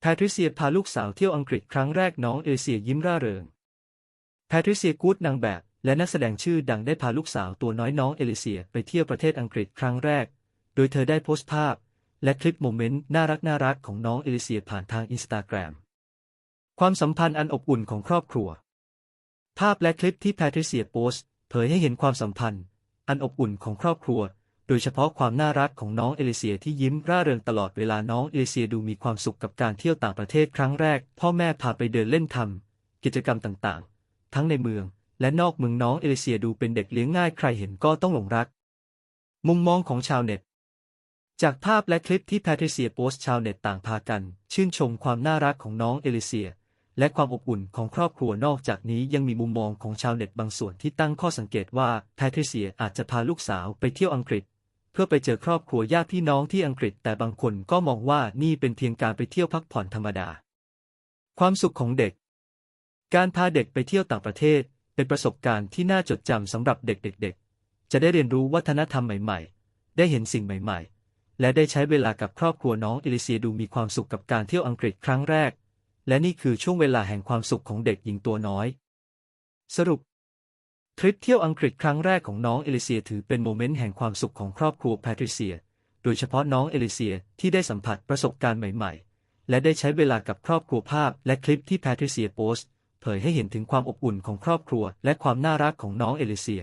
แพทริเซียพาลูกสาวเที่ยวอังกฤษครั้งแรกน้องเอลิเซียยิ้มร่าเริง แพทริเซียกูดนางแบบ และนักแสดงชื่อดังได้พาลูกสาวตัวน้อยน้องเอลิเซียไปเที่ยวประเทศอังกฤษครั้งแรก โดยเธอได้โพสต์ภาพ และคลิปโมเมนต์น่ารักน่ารักของน้องเอลิเซียผ่านทางอินสตาแกรม ความสัมพันธ์อันอบอุ่นของครอบครัว ภาพและคลิปที่แพทริเซียโพสต์เผยให้เห็นความสัมพันธ์ อันอบอุ่นของครอบครัว โดยเฉพาะความน่ารักของน้องเอลิเซียที่ยิ้มร่าเริงตลอดเวลาน้องเอลิเซียดูมีความสุขกับการเที่ยวต่างประเทศครั้งแรก พ่อแม่พาไปเดินเล่นทำกิจกรรมต่างๆ ทั้งในเมือง และนอกเมืองน้องเอลิเซียดูเป็นเด็กเลี้ยงง่ายใครเห็นก็ต้องหลงรัก มุมมองของชาวเน็ต จากภาพและคลิปที่แพทริเซียโพสต์ชาวเน็ตต่างพากัน ชื่นชมความน่ารักของน้องเอลิเซียและความอบอุ่นของครอบครัวนอกจากนี้ยังมีมุมมองของชาวเน็ตบางส่วนที่ตั้งข้อสังเกตว่าแพทริเซียอาจจะพาลูกสาวไปเที่ยวอังกฤษ พื่อไปเจอครอบครัวญาติพี่น้องที่อังกฤษ แต่บางคนก็มองว่านี่เป็นเพียงการไปเที่ยวพักผ่อนธรรมดา ความสุขของเด็ก การพาเด็กไปเที่ยวต่างประเทศ เป็นประสบการณ์ที่น่าจดจำสำหรับเด็กๆ จะได้เรียนรู้วัฒนธรรมใหม่ๆ ได้เห็นสิ่งใหม่ๆ และได้ใช้เวลากับครอบครัวน้องเอลิเซียดูมีความสุขกับการเที่ยวอังกฤษครั้งแรก และนี่คือช่วงเวลาแห่งความสุขของเด็กหญิงตัวน้อย สรุป ทริปเที่ยวอังกฤษครั้งแรกของน้องเอลิเซียถือเป็นโมเมนต์แห่งความสุขของครอบครัวแพทริเซีย โดยเฉพาะน้องเอลิเซียที่ได้สัมผัสประสบการณ์ใหม่ๆ และได้ใช้เวลากับครอบครัวภาพและคลิปที่แพทริเซียโพสต์ เผยให้เห็นถึงความอบอุ่นของครอบครัว และความน่ารักของน้องเอลิเซีย